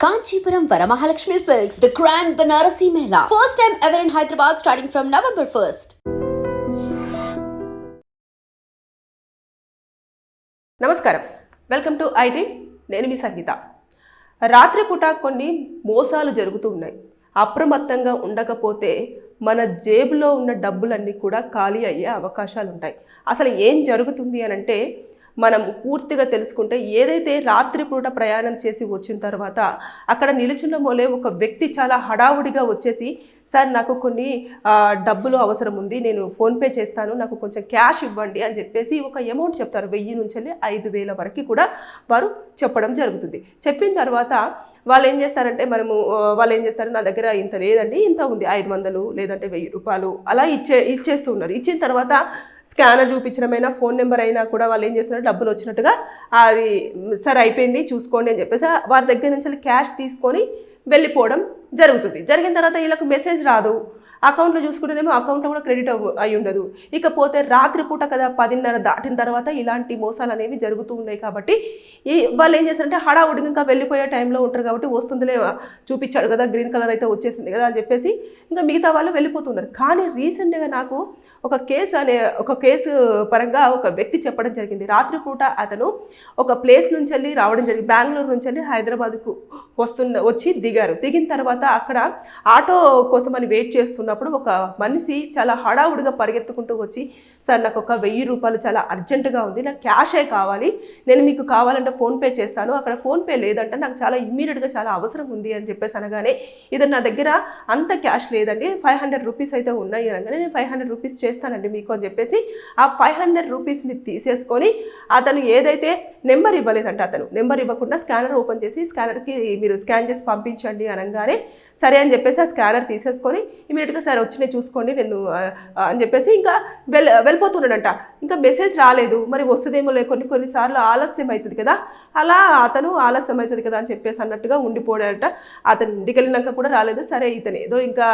Kanchipuram Varamahalakshmi silks the grand Banarasi mela first time ever in Hyderabad starting from November first నమస్కారం welcome to IT నేను మీ సంగీత రాత్రిపూట కొన్ని మోసాలు జరుగుతూ ఉన్నాయి అప్రమత్తంగా ఉండకపోతే మన జేబులో ఉన్న డబ్బులన్నీ కూడా ఖాళీ అయ్యే అవకాశాలు ఉంటాయి అసలు ఏం జరుగుతుంది అని అంటే మనం పూర్తిగా తెలుసుకుంటే ఏదైతే రాత్రిపూట ప్రయాణం చేసి వచ్చిన తర్వాత అక్కడ నిలుచున్న మోలే ఒక వ్యక్తి చాలా హడావుడిగా వచ్చేసి సార్ నాకు కొన్ని డబ్బులు అవసరం ఉంది నేను ఫోన్పే చేస్తాను నాకు కొంచెం క్యాష్ ఇవ్వండి అని చెప్పేసి ఒక అమౌంట్ చెప్తారు. వెయ్యి నుంచి వెళ్ళి ఐదు వేల వరకు కూడా వారు చెప్పడం జరుగుతుంది. చెప్పిన తర్వాత వాళ్ళు ఏం చేస్తారంటే మనము వాళ్ళు ఏం చేస్తారు నా దగ్గర ఇంత లేదండి ఇంత ఉంది ఐదు వందలు లేదంటే వెయ్యి రూపాయలు అలా ఇచ్చే ఇచ్చేస్తూ ఉన్నారు. ఇచ్చిన తర్వాత స్కానర్ చూపించడమైనా ఫోన్ నెంబర్ అయినా కూడా వాళ్ళు ఏం చేస్తున్నారు డబ్బులు వచ్చినట్టుగా అది సరే అయిపోయింది చూసుకోండి అని చెప్పేసి వారి దగ్గర నుంచి క్యాష్ తీసుకొని వెళ్ళిపోవడం జరుగుతుంది. జరిగిన తర్వాత వీళ్ళకు మెసేజ్ రాదు. అకౌంట్లో చూసుకుంటేనేమో అకౌంట్లో కూడా క్రెడిట్ అయి ఉండదు. ఇకపోతే రాత్రిపూట కదా పదిన్నర దాటిన తర్వాత ఇలాంటి మోసాలు అనేవి జరుగుతూ ఉన్నాయి కాబట్టి ఈ వాళ్ళు ఏం చేస్తారంటే హడావుడిగా ఇంకా వెళ్ళిపోయే టైంలో ఉంటారు కాబట్టి వస్తుందిలే చూపించాడు కదా గ్రీన్ కలర్ అయితే వచ్చేసింది కదా అని చెప్పేసి ఇంకా మిగతా వాళ్ళు వెళ్ళిపోతున్నారు. కానీ రీసెంట్గా నాకు ఒక కేసు అనే ఒక కేసు పరంగా ఒక వ్యక్తి చెప్పడం జరిగింది. రాత్రిపూట అతను ఒక ప్లేస్ నుంచి వెళ్ళి రావడం జరిగింది. బెంగళూరు నుంచి వెళ్ళి హైదరాబాద్కు వస్తున్న వచ్చి దిగారు. దిగిన తర్వాత అక్కడ ఆటో కోసం అని వెయిట్ చేస్తున్నప్పుడు ఒక మనిషి చాలా హడావుడిగా పరిగెత్తుకుంటూ వచ్చి సార్ నాకు ఒక వెయ్యి రూపాయలు చాలా అర్జెంటుగా ఉంది నాకు క్యాషే కావాలి నేను మీకు కావాలంటే ఫోన్పే చేస్తాను అక్కడ ఫోన్పే లేదంటే నాకు చాలా ఇమ్మీడియట్గా చాలా అవసరం ఉంది అని చెప్పేసి అనగానే ఇది నా దగ్గర అంత క్యాష్ లేదండి ఫైవ్ హండ్రెడ్ రూపీస్ అయితే ఉన్నాయి అనగానే నేను ఫైవ్ హండ్రెడ్ రూపీస్ చేస్తానండి మీకు అని చెప్పేసి ఆ ఫైవ్ హండ్రెడ్ రూపీస్ని తీసేసుకొని అతను ఏదైతే నెంబర్ ఇవ్వలేదంట అతను నెంబర్ ఇవ్వకుండా స్కానర్ ఓపెన్ చేసి స్కానర్కి మీరు స్కాన్ చేసి పంపించండి అనగానే సరే అని చెప్పేసి ఆ స్కానర్ తీసేసుకొని ఇమీడియట్గా సరే వచ్చినాయి చూసుకోండి నేను అని చెప్పేసి ఇంకా వెల్ వెళ్ళిపోతున్నాడంట. ఇంకా మెసేజ్ రాలేదు. మరి వస్తుందేమో లే కొన్ని కొన్నిసార్లు ఆలస్యం అవుతుంది కదా. అలా అతను ఆలస్యం అవుతుంది కదా అని చెప్పేసి అన్నట్టుగా ఉండిపోయాడట. అతను ఇంటికి వెళ్ళినాక కూడా రాలేదు. సరే ఇతను ఏదో ఇంకా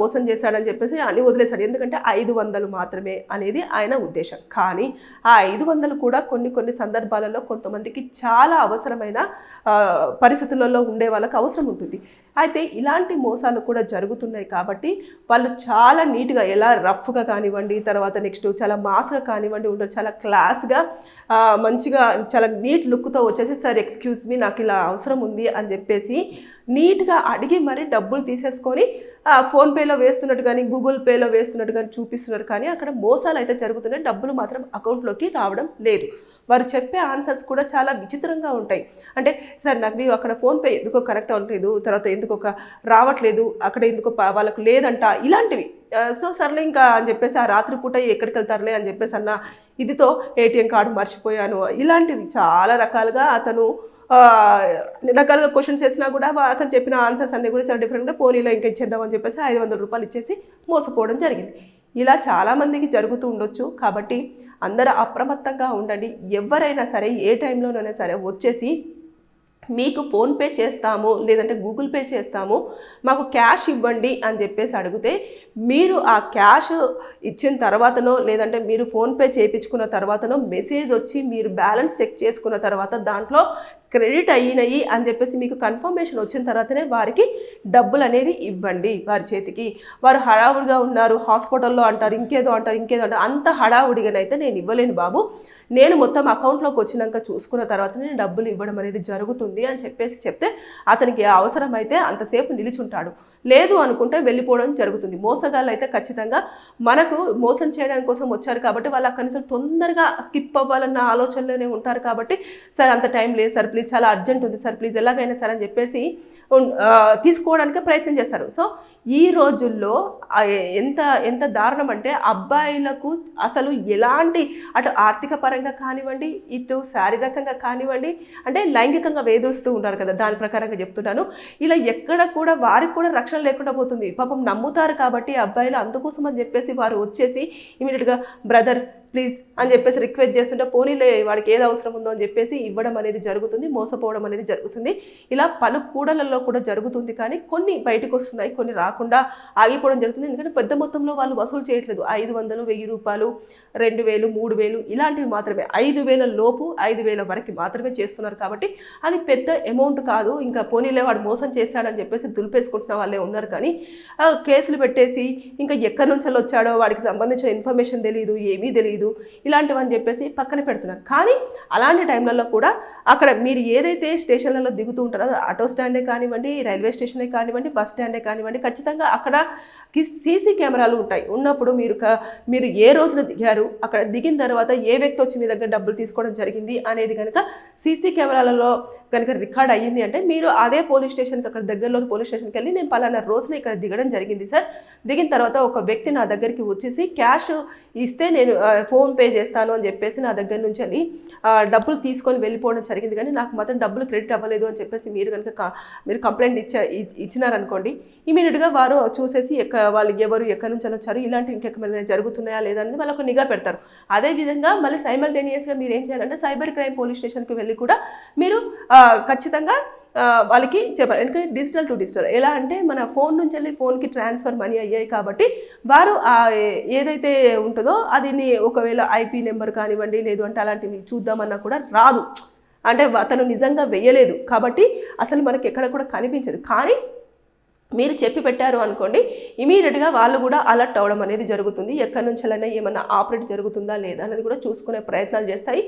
మోసం చేశాడని చెప్పేసి అన్ని వదిలేశాడు. ఎందుకంటే ఐదు వందలు మాత్రమే అనేది ఆయన ఉద్దేశం. కానీ ఆ ఐదు వందలు కూడా కొన్ని కొన్ని సందర్భాలలో కొంతమందికి చాలా అవసరమైన పరిస్థితులలో ఉండే వాళ్ళకి అవసరం ఉంటుంది. అయితే ఇలాంటి మోసాలు కూడా జరుగుతున్నాయి కాబట్టి వాళ్ళు చాలా నీట్గా ఎలా రఫ్గా కానివ్వండి తర్వాత నెక్స్ట్ చాలా మాస్గా కానివ్వండి ఉంటారు చాలా క్లాస్గా మంచిగా చాలా నీట్ లుక్తో వచ్చేసి సార్ ఎక్స్క్యూజ్ మీ నాకు ఇలా అవసరం ఉంది అని చెప్పేసి నీట్గా అడిగి మరి డబ్బులు తీసేసుకొని ఫోన్పేలో వేస్తున్నట్టు కానీ గూగుల్ పేలో వేస్తున్నట్టు కానీ చూపిస్తున్నారు కానీ అక్కడ మోసాలు అయితే జరుగుతున్నాయి. డబ్బులు మాత్రం అకౌంట్లోకి రావడం లేదు. వారు చెప్పే ఆన్సర్స్ కూడా చాలా విచిత్రంగా ఉంటాయి. అంటే సార్ నాకు అక్కడ ఫోన్పే ఎందుకో కనెక్ట్ అవ్వట్లేదు తర్వాత ఎందుకు ఒక రావట్లేదు అక్కడ ఎందుకు వాళ్ళకు లేదంట ఇలాంటివి. సో సర్లే ఇంకా అని చెప్పేసి ఆ రాత్రిపూట ఎక్కడికి వెళ్తారులే అని చెప్పేసి అన్న ఇదితో ఏటీఎం కార్డు మర్చిపోయాను. ఇలాంటివి చాలా రకాలుగా అతను రకాలుగా క్వశ్చన్స్ వేసినా కూడా అతను చెప్పిన ఆన్సర్స్ అన్నీ కూడా చాలా డిఫరెంట్గా పోనీలో ఇంకా ఇచ్చేద్దామని చెప్పేసి ఐదు వందల రూపాయలు ఇచ్చేసి మోసపోవడం జరిగింది. ఇలా చాలామందికి జరుగుతూ ఉండొచ్చు. కాబట్టి అందరూ అప్రమత్తంగా ఉండండి. ఎవరైనా సరే ఏ టైంలోనైనా సరే వచ్చేసి మీకు ఫోన్పే చేస్తాము లేదంటే గూగుల్ పే చేస్తాము మాకు క్యాష్ ఇవ్వండి అని చెప్పేసి అడిగితే మీరు ఆ క్యాష్ ఇచ్చిన తర్వాతనో లేదంటే మీరు ఫోన్పే చేయించుకున్న తర్వాతనో మెసేజ్ వచ్చి మీరు బ్యాలెన్స్ చెక్ చేసుకున్న తర్వాత దాంట్లో క్రెడిట్ అయినాయి అని చెప్పేసి మీకు కన్ఫర్మేషన్ వచ్చిన తర్వాతనే వారికి డబ్బులు అనేది ఇవ్వండి వారి చేతికి. వారు హడావుడిగా ఉన్నారు హాస్పిటల్లో అంటారు ఇంకేదో అంటారు ఇంకేదో అంటారు. అంత హడావుడిగానైతే నేను ఇవ్వలేను బాబు. నేను మొత్తం అకౌంట్లోకి వచ్చినాక చూసుకున్న తర్వాతనే డబ్బులు ఇవ్వడం అనేది జరుగుతుంది. ఉంది అని చెప్పేసి చెప్తే అతనికి అవసరమైతే అంతసేపు నిలుచుంటాడు. లేదు అనుకుంటే వెళ్ళిపోవడం జరుగుతుంది. మోసగాళ్ళు అయితే ఖచ్చితంగా మనకు మోసం చేయడానికి కోసం వచ్చారు కాబట్టి వాళ్ళు అక్కడి నుంచి తొందరగా స్కిప్ అవ్వాలన్న ఆలోచనలోనే ఉంటారు కాబట్టి సార్ అంత టైం లేదు సార్ ప్లీజ్ చాలా అర్జెంట్ ఉంది సార్ ప్లీజ్ ఎలాగైనా సరే అని చెప్పేసి తీసుకోవడానికి ప్రయత్నం చేస్తారు. సో ఈ రోజుల్లో ఎంత ఎంత దారుణం అంటే అబ్బాయిలకు అసలు ఎలాంటి అటు ఆర్థిక పరంగా కానివ్వండి ఇటు శారీరకంగా కానివ్వండి అంటే లైంగికంగా వేధిస్తూ ఉన్నారు కదా దాని ప్రకారంగా చెప్తున్నాను. ఇలా ఎక్కడ కూడా వారికి కూడా రక్షణ లేకుండా పోతుంది. పాపం నమ్ముతారు కాబట్టి అబ్బాయిలు అందుకోసం అని చెప్పేసి వారు వచ్చేసి ఇమీడియట్గా బ్రదర్ ప్లీజ్ అని చెప్పేసి రిక్వెస్ట్ చేస్తుంటే పోనీలే వాడికి ఏది అవసరం ఉందో అని చెప్పేసి ఇవ్వడం అనేది జరుగుతుంది మోసపోవడం అనేది జరుగుతుంది. ఇలా పలు కూడలలో కూడా జరుగుతుంది కానీ కొన్ని బయటకు వస్తున్నాయి కొన్ని రాకుండా ఆగిపోవడం జరుగుతుంది. ఎందుకంటే పెద్ద మొత్తంలో వాళ్ళు వసూలు చేయట్లేదు. ఐదు వందలు వెయ్యి రూపాయలు రెండు వేలు మూడు వేలు ఇలాంటివి మాత్రమే. ఐదు వేల లోపు ఐదు వేల వరకు మాత్రమే చేస్తున్నారు కాబట్టి అది పెద్ద అమౌంట్ కాదు. ఇంకా పోనీలే వాడు మోసం చేశాడని చెప్పేసి దులిపేసుకుంటున్న వాళ్ళే ఉన్నారు కానీ కేసులు పెట్టేసి ఇంకా ఎక్కడి నుంచి వచ్చాడో వాడికి సంబంధించిన ఇన్ఫర్మేషన్ తెలియదు ఏమీ తెలియదు ఇలాంటివని చెప్పేసి పక్కన పెడుతున్నారు. కానీ అలాంటి టైంలలో కూడా అక్కడ మీరు ఏదైతే స్టేషన్లలో దిగుతూ ఉంటారో ఆటో స్టాండే కానివ్వండి రైల్వే స్టేషనే కానివ్వండి బస్ స్టాండే కానివ్వండి ఖచ్చితంగా అక్కడ సీసీ కెమెరాలు ఉంటాయి. ఉన్నప్పుడు మీరు క- మీరు ఏ రోజున దిగారు అక్కడ దిగిన తర్వాత ఏ వ్యక్తి వచ్చి మీ దగ్గర డబ్బులు తీసుకోవడం జరిగింది అనేది కనుక సీసీ కెమెరాలలో కనుక రికార్డ్ అయ్యింది అంటే మీరు అదే పోలీస్ స్టేషన్కి అక్కడ దగ్గరలోని పోలీస్ స్టేషన్కి వెళ్ళి నేను పలానా రోజున ఇక్కడ దిగడం జరిగింది సార్. దిగిన తర్వాత ఒక వ్యక్తి నా దగ్గరికి వచ్చేసి క్యాష్ ఇస్తే నేను ఫోన్ పే చేస్తాను అని చెప్పేసి నా దగ్గర నుంచి అని డబ్బులు తీసుకొని వెళ్ళిపోవడం జరిగింది. కానీ నాకు మాత్రం డబ్బులు క్రెడిట్ అవ్వలేదు అని చెప్పేసి మీరు కనుక మీరు కంప్లైంట్ ఇచ్చా ఇచ్చినారనుకోండి ఇమీడియట్గా వారు చూసేసి ఎక్క వాళ్ళు ఎవరు ఎక్కడి నుంచి అని వచ్చారు ఇలాంటివి ఇంకెక్కమైనా జరుగుతున్నాయా లేదా అనేది వాళ్ళకు నిఘా పెడతారు. అదేవిధంగా మళ్ళీ సైమల్టేనియస్గా మీరు ఏం చేయాలంటే సైబర్ క్రైమ్ పోలీస్ స్టేషన్కి వెళ్ళి కూడా మీరు ఖచ్చితంగా వాళ్ళకి చెప్పాలి. ఎందుకంటే డిజిటల్ టు డిజిటల్. ఎలా అంటే మన ఫోన్ నుంచి వెళ్ళి ఫోన్కి ట్రాన్స్ఫర్ మనీ అయ్యాయి కాబట్టి వారు ఏదైతే ఉంటుందో అది ఒకవేళ ఐపీ నెంబర్ కానివ్వండి లేదు అంటే అలాంటివి చూద్దామన్నా కూడా రాదు. అంటే అతను నిజంగా వెయ్యలేదు. కాబట్టి అసలు మనకి ఎక్కడ కూడా కనిపించదు. కానీ మీరు చెప్పి పెట్టారు అనుకోండి ఇమీడియట్గా వాళ్ళు కూడా అలర్ట్ అవ్వడం అనేది జరుగుతుంది. ఎక్కడి నుంచెలైనా ఏమన్నా ఆపరేట్ జరుగుతుందా లేదా అనేది కూడా చూసుకునే ప్రయత్నాలు చేస్తాయి.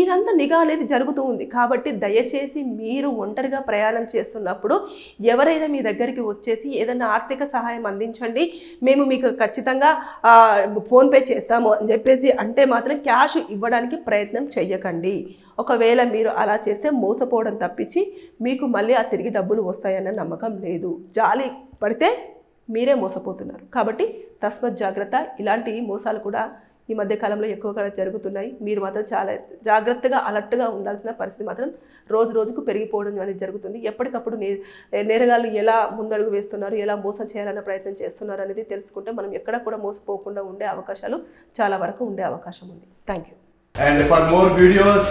ఇదంతా నిఘా అనేది జరుగుతూ ఉంది. కాబట్టి దయచేసి మీరు ఒంటరిగా ప్రయాణం చేస్తున్నప్పుడు ఎవరైనా మీ దగ్గరికి వచ్చేసి ఏదైనా ఆర్థిక సహాయం అందించండి. మేము మీకు ఖచ్చితంగా ఫోన్పే చేస్తాము అని చెప్పేసి అంటే మాత్రం క్యాష్ ఇవ్వడానికి ప్రయత్నం చెయ్యకండి. ఒకవేళ మీరు అలా చేస్తే మోసపోవడం తప్పించి మీకు మళ్ళీ ఆ తిరిగి డబ్బులు వస్తాయన్న నమ్మకం లేదు. జాలి పడితే మీరే మోసపోతున్నారు. కాబట్టి తస్మత్ జాగ్రత్త. ఇలాంటి మోసాలు కూడా ఈ మధ్య కాలంలో ఎక్కువగా జరుగుతున్నాయి. మీరు మాత్రం చాలా జాగ్రత్తగా అలర్ట్గా ఉండాల్సిన పరిస్థితి మాత్రం రోజు రోజుకు పెరిగిపోవడం అనేది జరుగుతుంది. ఎప్పటికప్పుడు నే నేరగాళ్ళు ఎలా ముందడుగు వేస్తున్నారు ఎలా మోసం చేయాలన్న ప్రయత్నం చేస్తున్నారు అనేది తెలుసుకుంటే మనం ఎక్కడ కూడా మోసపోకుండా ఉండే అవకాశాలు చాలా వరకు ఉండే అవకాశం ఉంది. Thank you and for more videos